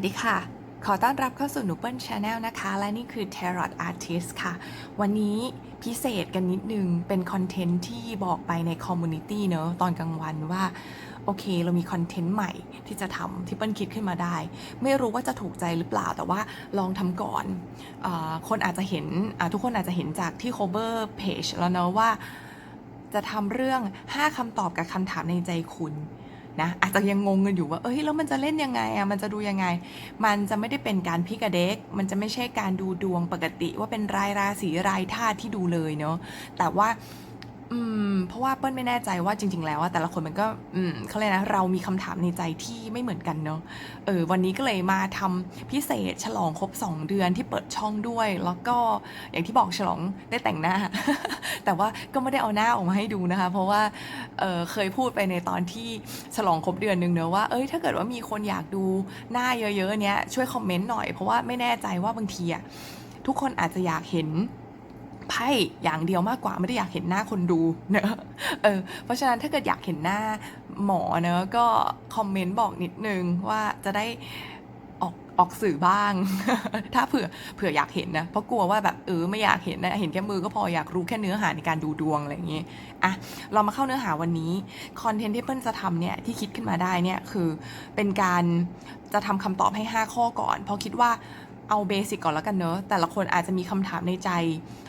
สดีค่ะ ขอต้อนรับเข้าสู่นูเปิลชาแนลนะคะ และนี่คือ Tarot Artist ค่ะ วันนี้พิเศษกันนิดนึง เป็นคอนเทนต์ที่บอกไปในคอมมูนิตี้เนอะตอนกลางวันว่า โอเค เรามีคอนเทนต์ใหม่ที่จะทำที่เปิ้ลคิดขึ้นมาได้ ไม่รู้ว่าจะถูกใจหรือเปล่าแต่ว่าลองทำก่อนอคนอาจจะเห็นทุกคนอาจจะเห็นจากที่ cover page แล้วเนอะว่า จะทำเรื่อง 5คำตอบกับคำถามในใจคุณ นะอาจจะยังงงกันอยู่ว่า เอ้ยแล้วมันจะเล่นยังไงอะมันจะดูยังไง มันจะไม่ได้เป็นการพิกเด็ก มันจะไม่ใช่การดูดวงปกติว่าเป็นรายราศีรายธาตุที่ดูเลยเนาะแต่ว่า อืม เพราะว่าเปิ้ลไม่แน่ใจว่าจริง ๆ แล้วว่าแต่ละคนมันก็ อืมเขาเลยกนะ เรามีคำถามในใจที่ไม่เหมือนกันเนาะเออ วันนี้ก็เลยมาทำพิเศษฉลองครบ 2 เดือนที่เปิดช่องด้วย แล้วก็อย่างที่บอกฉลองได้แต่งหน้า แต่ว่าก็ไม่ได้เอาหน้าออกมาให้ดูนะคะ เพราะว่าเออเคยพูดไปในตอนที่ฉลองครบเดือนหนึ่งเนอะว่าเอ้ยถ้าเกิดว่ามีคนอยากดูหน้าเยอะๆเนี้ยช่วยคอมเมนต์หน่อยเพราะว่าไม่แน่ใจว่าบางทีอะทุกคนอาจจะอยากเห็น ไพ่อย่างเดียวมากกว่าไม่ได้อยากเห็นหน้าคนดูเนอะเออเพราะฉะนั้นถ้าเกิดอยากเห็นหน้าหมอเนอะก็คอมเมนต์บอกนิดนึงว่าจะได้ออกออกสื่อบ้าง ถ้าเผื่อเผื่ออยากเห็นนะ เพราะกลัวว่าแบบเออไม่อยากเห็นนะ เห็นแค่มือก็พออยากรู้แค่เนื้อหาในการดูดวงอะไรอย่างงี้อะเรามาเข้าเนื้อหาวันนี้คอนเทนต์ที่เปิ้ลจะทำเนี่ยที่คิดขึ้นมาได้เนี่ยคือเป็นการจะทำคำตอบให้ 5 ข้อก่อน เพราะคิดว่า เอาเบสิกก่อนแล้วกันเนอะแต่ละคนอาจจะมีคำถามในใจ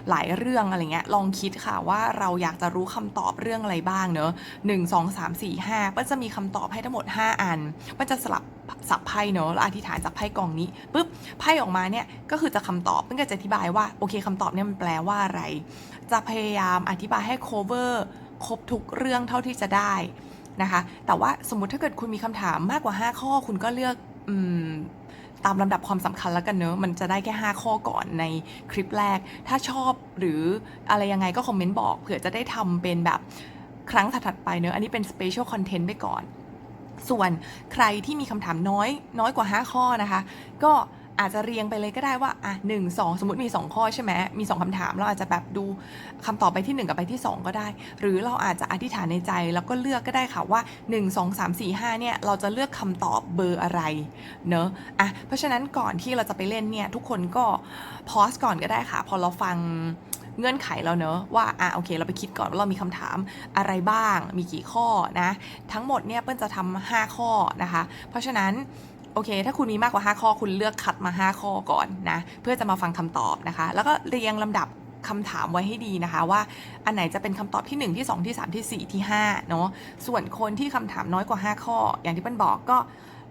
หลายเรื่องอะไรเงี้ยลองคิดค่ะว่าเราอยากจะรู้คำตอบเรื่องอะไรบ้างเนอะหนึ่งสองสามสี่ห้าเปิ้ลจะมีคำตอบให้ทั้งหมด 5 อันเปิ้ลจะสลับสับไพ่เนอะแล้วอธิษฐานจากไพ่กองนี้ปุ๊บไพ่ออกมาเนี่ยก็คือจะคำตอบเปิ้ลก็จะอธิบายว่าโอเคคำตอบเนี่ยมันแปลว่าอะไร จะพยายามอธิบายให้ cover ครบทุกเรื่องเท่าที่จะได้นะคะ แต่ว่าสมมติถ้าเกิดคุณมีคำถามมากกว่า 5 ข้อคุณก็เลือกอืม ตามลำดับความสำคัญแล้วกันเนอะมันจะได้แค่ 5 ข้อก่อนในคลิปแรก ถ้าชอบหรืออะไรยังไงก็คอมเมนต์บอกเผื่อจะได้ทำเป็นแบบครั้งถัดๆไปเนอะอันนี้เป็นสเปเชียลคอนเทนต์ไปก่อน ส่วนใครที่มีคำถามน้อยน้อยกว่า 5 ข้อนะคะ ก็ อาจจะเรียงไปเลยก็ได้ว่าอะหนึ่งสองสมมติมี 2 ข้อใช่ไหมมี 2คำถามเราอาจจะแบบดูคำตอบไปที่ 1 กับไปที่ 2 ก็ได้ หรือเราอาจจะอธิษฐานในใจแล้วก็เลือกก็ได้ค่ะว่า 1 2 3 4 5เนี่ยเราจะเลือกคำตอบเบอร์อะไรเนอะอะเพราะฉะนั้นก่อนที่เราจะไปเล่นเนี่ยทุกคนก็พอสก่อนก็ได้ค่ะ พอเราฟังเงื่อนไขแล้วเนอะว่าอะโอเค เราไปคิดก่อนว่าเรามีคำถามอะไรบ้าง มีกี่ข้อนะ ทั้งหมดเนี่ยเปิ้ลจะทำ5ข้อนะคะ เพราะฉะนั้น โอเค ถ้าคุณมีมากกว่า 5 ข้อคุณเลือกคัดมา 5 ข้อก่อนนะ เพื่อจะมาฟังคำตอบนะคะ แล้วก็เรียงลำดับคำถามไว้ให้ดีนะคะว่าอันไหนจะเป็นคำตอบที่ 1 ที่ 2 ที่ 3 ที่ 4 ที่5เนาะส่วนคนที่คำถามน้อยกว่า 5 ข้อ อย่างที่เปิ้ลบอกก็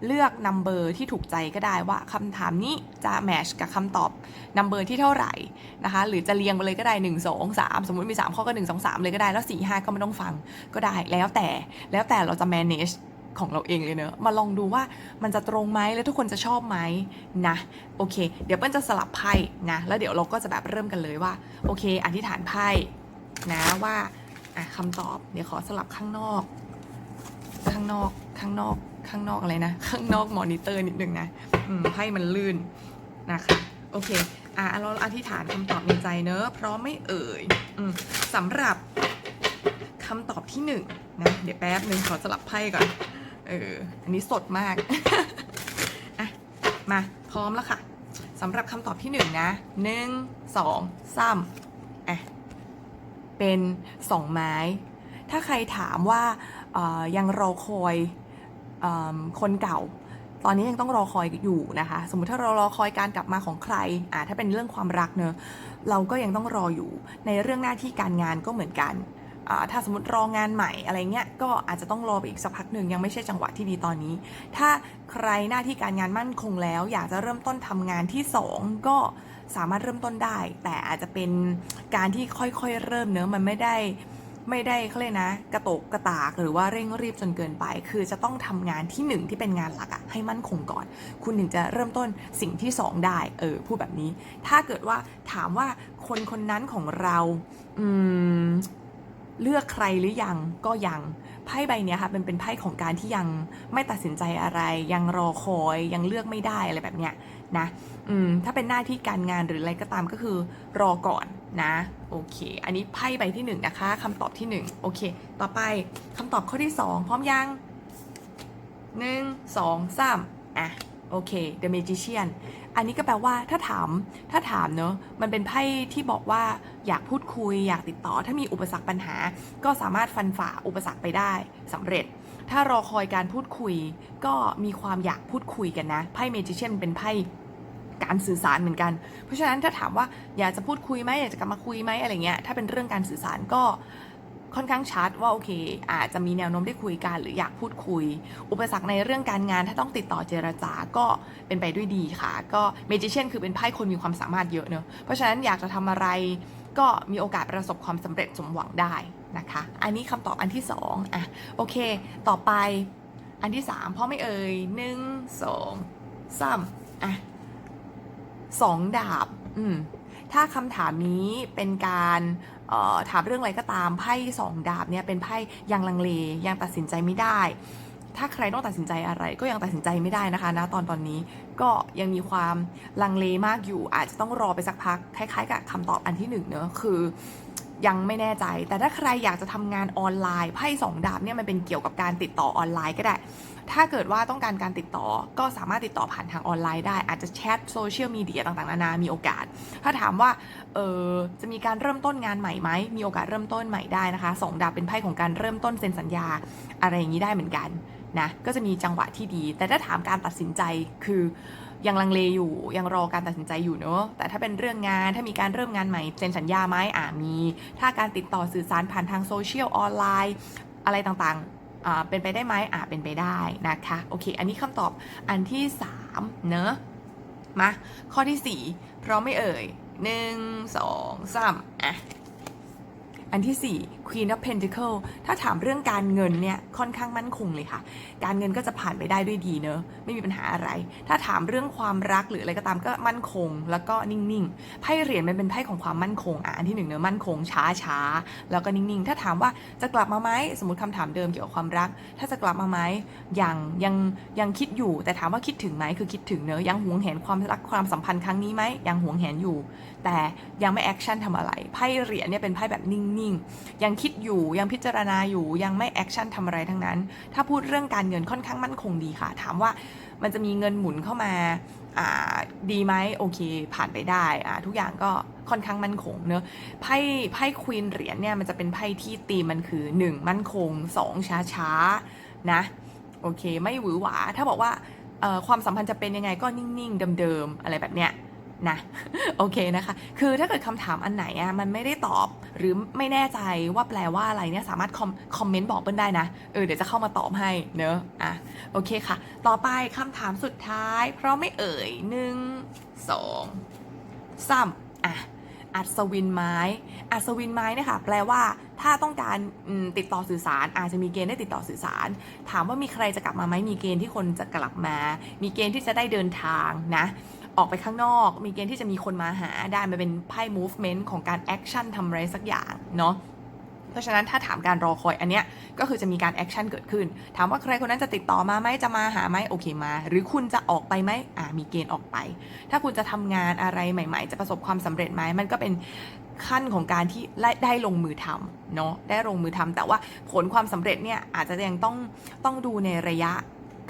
เลือกนัมเบอร์ที่ถูกใจก็ได้ว่าคำถามนี้จะแมชกับคำตอบนัมเบอร์ที่เท่าไหร่นะคะหรือจะเรียงไปเลยก็ได้ 1 2 3 สมมุติมี 3 ข้อก็ 1 2 3 เลยก็ได้แล้ว 4 5 ก็ไม่ต้องฟังก็ได้แล้วแต่แล้วแต่เราจะ manage ของเราเองเลยเนอะมาลองดูว่ามันจะตรงไหมแล้วทุกคนจะชอบไหมนะโอเค เดี๋ยวเปิ้ลจะสลับไพ่นะแล้วเดี๋ยวเราก็จะแบบเริ่มกันเลยว่า โอเค อธิษฐานไพ่นะว่าอะคำตอบเดี๋ยวขอสลับข้างนอก ข้างนอกข้างนอกข้างนอกอะไรนะ ข้างนอกมอนิเตอร์นิดนึงนะไพ่มันลื่นนะคะโอเคอะเราอธิษฐานคำตอบในใจเนอะพร้อมไม่เอ่ยอืมสำหรับคำตอบที่หนึ่งนะเดี๋ยวแป๊บหนึ่งขอสลับไพ่ก่อน เออ อันนี้สดมากอะมาพร้อมแล้วค่ะสำหรับคำตอบที่หนึ่งนะหนึ่งสองสามอะเป็นสองไม้ ถ้าใครถามว่ายังรอคอยอคนเก่า ตอนนี้ยังต้องรอคอยอยู่นะคะ สมมติถ้าเรารอคอยการกลับมาของใครอ่าถ้าเป็นเรื่องความรักเนอะเราก็ยังต้องรออยู่ ในเรื่องหน้าที่การงานก็เหมือนกัน ถ้าสมมติรองานใหม่อะไรเงี้ยก็อาจจะต้องรอไปอีกสักพักหนึ่งยังไม่ใช่จังหวะที่ดีตอนนี้ ถ้าใครหน้าที่การงานมั่นคงแล้ว อยากจะเริ่มต้นทำงานที่ 2 ก็สามารถเริ่มต้นได้ แต่อาจจะเป็นการที่ค่อยๆเริ่มเนื้อมันไม่ได้ไม่ได้เขาเลยนะ กระตกกระตากหรือว่าเร่งรีบจนเกินไป คือจะต้องทำงานที่หนึ่งที่เป็นงานหลักอะให้มั่นคงก่อน คุณถึงจะเริ่มต้นสิ่งที่สองได้เออพูดแบบนี้ ถ้าเกิดว่าถามว่าคนคนนั้นของเราอืม เลือกใครหรือยังก็ยังไพ่ใบนี้ค่ะมันเป็นไพ่ของการที่ยังไม่ตัดสินใจอะไร ยังรอคอยยังเลือกไม่ได้อะไรแบบเนี้ยนะอืมถ้าเป็นหน้าที่การงานหรืออะไรก็ตามก็คือรอก่อนนะโอเค อันนี้ไพ่ใบที่หนึ่งนะคะคำตอบที่หนึ่งโอเค ต่อไปคำตอบข้อที่สองพร้อมยังหนึ่งสองสามอะโอเค The Magician อันนี้ก็แปลว่าถ้าถามถ้าถามเนอะมันเป็นไพ่ที่บอกว่าอยากพูดคุย อยากติดต่อ ถ้ามีอุปสรรคปัญหา ก็สามารถฟันฝ่าอุปสรรคไปได้สำเร็จ ถ้ารอคอยการพูดคุย ก็มีความอยากพูดคุยกันนะไพ่ Magician เป็นไพ่การสื่อสารเหมือนกัน เพราะฉะนั้นถ้าถามว่าอยากจะพูดคุยไหมอยากจะกลับมาคุยไหมอะไรเงี้ยถ้าเป็นเรื่องการสื่อสารก็ ค่อนข้างชัดว่าโอเค อาจจะมีแนวโน้มได้คุยกันหรืออยากพูดคุย อุปสรรคในเรื่องการงานถ้าต้องติดต่อเจรจาก็เป็นไปด้วยดีค่ะ ก็เมจิเชนคือเป็นไพ่คนมีความสามารถเยอะเนอะเพราะฉะนั้นอยากจะทำอะไรก็มีโอกาสประสบความสำเร็จสมหวังได้นะคะ อันนี้คำตอบอันที่สองอะโอเค ต่อไปอันที่สามพ่อไม่เอ่ยหนึ่งสองสามอะสองดาบ อืม ถ้าคำถามนี้เป็นการออถามเรื่องอะไรก็ตามไพ่สองดาบเนี่ยเป็นไพ่ยังลังเล ยังตัดสินใจไม่ได้ ถ้าใครต้องตัดสินใจอะไร ก็ยังตัดสินใจไม่ได้นะคะณตอนตอนนี้ก็ยังมีความลังเลมากอยู่ อาจจะต้องรอไปสักพักคล้ายๆกับคำตอบอันที่หนึ่งเนอะคือ ยังไม่แน่ใจ แต่ถ้าใครอยากจะทำงานออนไลน์ไพ่สองดาบเนี่ยมันเป็นเกี่ยวกับการติดต่อออนไลน์ก็ได้ ถ้าเกิดว่าต้องการการติดต่อก็สามารถติดต่อผ่านทางออนไลน์ได้ อาจจะแชทโซเชียลมีเดียต่างๆนานามีโอกาส ถ้าถามว่าเออจะมีการเริ่มต้นงานใหม่ไหมมีโอกาสเริ่มต้นใหม่ได้นะคะสองดาบเป็นไพ่ของการเริ่มต้นเซ็นสัญญาอะไรอย่างนี้ได้เหมือนกันนะก็จะมีจังหวะที่ดี แต่ถ้าถามการตัดสินใจคือ ยังลังเลอยู่ยังรอการตัดสินใจอยู่เนอะแต่ถ้าเป็นเรื่องงานถ้ามีการเริ่มงานใหม่เซ็นสัญญาไหมอ่ามี ถ้าการติดต่อสื่อสารผ่านทางโซเชียลออนไลน์อะไรต่างๆอ่าเป็นไปได้ไหมอ่าเป็นไปได้นะคะโอเค อันนี้คำตอบอันที่สามเนอะมาข้อที่สี่พร้อมไม่เอ่ยหนึ่งสองสามอะอันที่ 4 Queen of Pentacle ถ้าถามเรื่องการเงินเนี่ยค่อนข้างมั่นคงเลยค่ะ การเงินก็จะผ่านไปได้ด้วยดีเนอะไม่มีปัญหาอะไร ถ้าถามเรื่องความรักหรืออะไรก็ตามก็มั่นคง แล้วก็นิ่งๆไพ่เหรียญมันเป็นไพ่ของความมั่นคงอะอันที่หนึ่งเนอะมั่นคงช้าช้าๆแล้วก็นิ่งๆ ถ้าถามว่าจะกลับมาไหมสมมติคำถามเดิมเกี่ยวกับความรัก ถ้าจะกลับมาไหมยังยังยังคิดอยู่แต่ถามว่าคิดถึงไหมคือคิดถึงเนอะยังหวงแหนความรักความสัมพันธ์ครั้งนี้ไหมยังหวงแหนอยู่ แต่ยังไม่แอคชั่นทำอะไรไพ่เหรียญเนี่ยเป็นไพ่แบบนิ่งๆยังคิดอยู่ยังพิจารณาอยู่ยังไม่แอคชั่นทำอะไรทั้งนั้น ถ้าพูดเรื่องการเงินค่อนข้างมั่นคงดีค่ะ ถามว่ามันจะมีเงินหมุนเข้ามาดีไหมโอเค ผ่านไปได้ทุกอย่างก็ค่อนข้างมั่นคงเนอะไพ่ไพ่ควีนเหรียญเนี่ยมันจะเป็นไพ่ที่ตีมันคือ 1 มั่นคง 2 ช้าช้านะโอเค ไม่หวือหวา ถ้าบอกว่าความสัมพันธ์จะเป็นยังไงก็นิ่งๆเดิมๆอะไรแบบเนี้ย นะโอเคนะคะ คือถ้าเกิดคำถามอันไหนอะมันไม่ได้ตอบหรือไม่แน่ใจว่าแปลว่าอะไรเนี่ยสามารถคอมคอมเมนต์บอกเปิ้ลได้นะเออเดี๋ยวจะเข้ามาตอบให้เนอะอะโอเคค่ะ ต่อไปคำถามสุดท้าย เพราะไม่เอ่ยหนึ่งสองสามอะอัศวินไม้ อัศวินไม้นี่ยค่ะแปลว่าถ้าต้องการติดต่อสื่อสาร อาจจะมีเกณฑ์ได้ติดต่อสื่อสาร ถามว่ามีใครจะกลับมาไหมมีเกณฑ์ที่คนจะกลับมา มีเกณฑ์ที่จะได้เดินทางนะ ออกไปข้างนอก มีเกณฑ์ที่จะมีคนมาหาได้มันเป็นไพ่ movement ของการ action ทำอะไรสักอย่างเนาะเพราะฉะนั้นถ้าถามการรอคอยอันเนี้ยก็คือจะมีการแอคชั่นเกิดขึ้น ถามว่าใครคนนั้นจะติดต่อมาไหมจะมาหาไหมโอเคมา หรือคุณจะออกไปไหมอ่ามีเกณฑ์ออกไป ถ้าคุณจะทำงานอะไรใหม่ ๆ จะประสบความสำเร็จไหมมันก็เป็นขั้นของการที่ได้ได้ลงมือทำเนาะได้ลงมือทำแต่ว่าผลความสำเร็จเนี่ยอาจจะยังต้องต้องดูในระยะ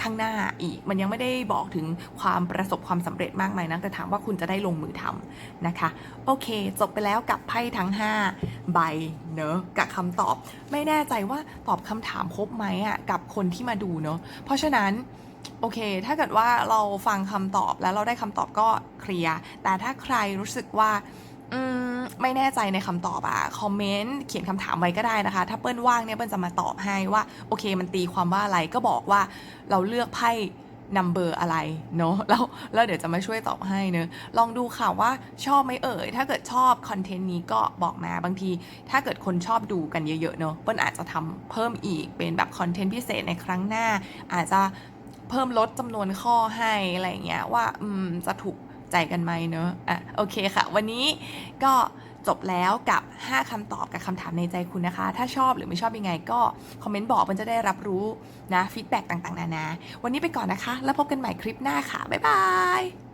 ข้างหน้าอีก มันยังไม่ได้บอกถึงความประสบความสำเร็จมากมายนะแต่ถามว่าคุณจะได้ลงมือทำนะคะ โอเค จบไปแล้วกับไพ่ทั้ง 5 ใบเนอะกับคำตอบ ไม่แน่ใจว่าตอบคำถามครบไหมอะกับคนที่มาดูเนอะเพราะฉะนั้นโอเค ถ้าเกิดว่าเราฟังคำตอบแล้วเราได้คำตอบก็เคลียร์ แต่ถ้าใครรู้สึกว่า อืมไม่แน่ใจในคำตอบอะคอมเมนต์เขียนคำถามไว้ก็ได้นะคะ ถ้าเปิ้ลว่างเนี่ยเปิ้ลจะมาตอบให้ว่า โอเคมันตีความว่าอะไรก็บอกว่าเราเลือกไพ่นัมเบอร์อะไรเนาะแล้วแล้วเดี๋ยวจะมาช่วยตอบให้เนอะลองดูค่ะว่าชอบไหมเอ่ย ถ้าเกิดชอบคอนเทนต์นี้ก็บอกมาบางที ถ้าเกิดคนชอบดูกันเยอะๆเนอะเปิ้ลอาจจะทำเพิ่มอีกเป็นแบบคอนเทนต์พิเศษในครั้งหน้า อาจจะเพิ่มลดจำนวนข้อให้อะไรอย่างเงี้ยว่าอืมจะถูก ใจกันไหมเนอะอะโอเคค่ะ วันนี้ก็จบแล้วกับ 5คำตอบกับคำถามในใจคุณนะคะ ถ้าชอบหรือไม่ชอบยังไงก็ คอมเมนต์บอกมันจะได้รับรู้นะฟีดแบ็กต่างๆ นานา วันนี้ไปก่อนนะคะ แล้วพบกันใหม่คลิปหน้าค่ะ บ๊ายบาย